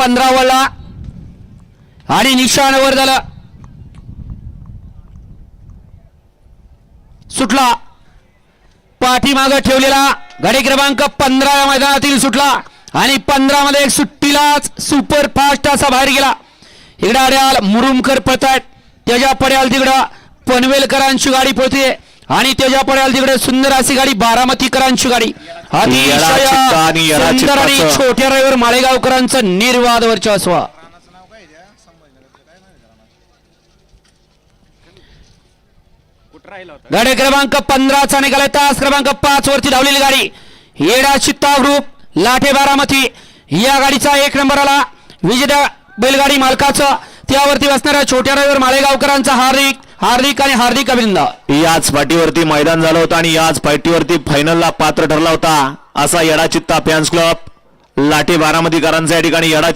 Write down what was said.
पंधरा वळला आणि निशाणावर झालं. सुटला. पाठीमाग ठेवलेला गाडी क्रमांक पंधरा या मैदानातील सुटला. आणि पंधरा मध्ये एक सुट्टीलाच सुपर फास्ट असा बाहेर गेला. इकडे अड्याल मुरुमकर पळतायत त्याच्या पड्याल तिकडं पनवेलकरांची गाडी पळते आणि त्याच्या पड्याल तिकडे सुंदर अशी गाडी बारामतीकरांची गाडी. अतिशय सुंदर आणि. छोट्या रविवर माळेगावकरांचं निर्वाद वर्चस्व. गाडी क्रमांक पंधराचा निघालाय. तास क्रमांक पाच वरती धावलेली गाडी. येडा चित्ता ग्रुप लाठे बारामती. या गाडीचा एक नंबर आला. विजेत्या बैलगाडी मालकाचं. त्यावरती बसणाऱ्या छोट्या रविवर माळेगावकरांचा हार्दिक हार्दिक आणि हार्दिक अभिनंदन. याच पाठीवरती मैदान झालं होतं आणि याच पाठीवरती फायनलला पात्र ठरला होता. असा येडा चित्ता फॅन्स क्लब लाठी बारामतीकरांचा या ठिकाणी येडा